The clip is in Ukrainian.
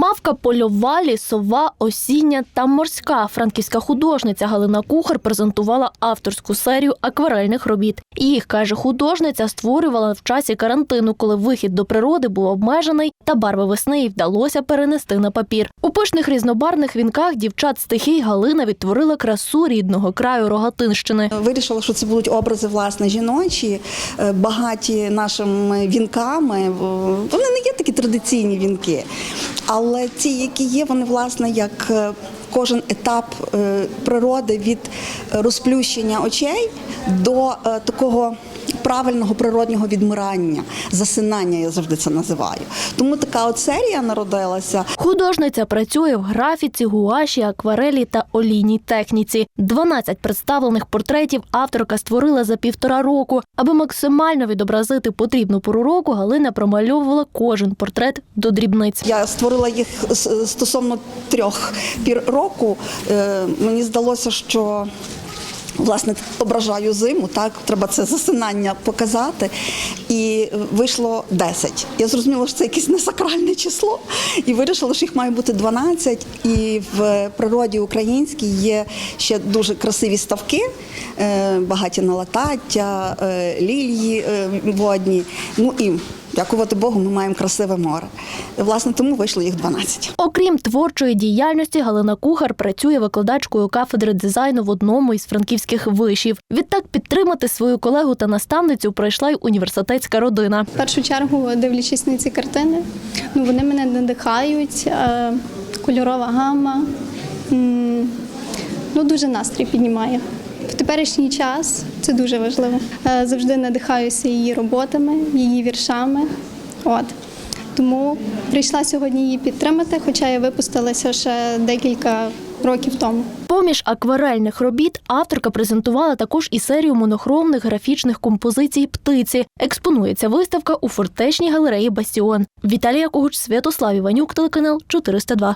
Мавка польова, лісова, осіння та морська. Франківська художниця Галина Кухар презентувала авторську серію акварельних робіт. Їх каже художниця, створювала в часі карантину, коли вихід до природи був обмежений, та барви весни їй вдалося перенести на папір. У пишних різнобарвних вінках дівчат стихій Галина відтворила красу рідного краю Рогатинщини. Вирішила, що це будуть образи власне жіночі, е, багаті нашими вінками. Вони не є такі традиційні вінки, але ті, які є, вони власне як е, кожен етап е, природи від розплющення очей до е, такого. Правильного природнього відмирання, засинання, я завжди це називаю. Тому така от серія народилася. Художниця працює в графіці, гуаші, акварелі та олійній техніці. 12 представлених портретів авторка створила за півтора року. Аби максимально відобразити потрібну пору року, Галина промальовувала кожен портрет до дрібниць. Я створила їх стосовно трьох пір року. Е, Мені здалося, що. Власне, ображаю зиму, так треба це засинання показати. І вийшло 10. Я зрозуміла, що це якесь несакральне число, і вирішила, що їх має бути 12. І в природі українській є ще дуже красиві ставки, е, багаті на латаття, е, лілії е, водні. Ну і дякувати Богу, ми маємо красиве море. Власне, тому вийшло їх 12. Окрім творчої діяльності, Галина Кухар працює викладачкою кафедри дизайну в одному із франківських вишів. Відтак підтримати свою колегу та наставницю прийшла й університетська родина. В першу чергу, дивлячись на ці картини, ну вони мене надихають. е, Кольорова гама ну, дуже настрій піднімає. Теперішній час це дуже важливо. Е, Завжди надихаюся її роботами, її віршами. От. Тому прийшла сьогодні її підтримати, хоча я випустилася ще декілька років тому. Поміж акварельних робіт авторка презентувала також і серію монохромних графічних композицій птиці. Експонується виставка у фортечній галереї Бастіон. Віталія Когуч, Святослав Іванюк, телеканал 402.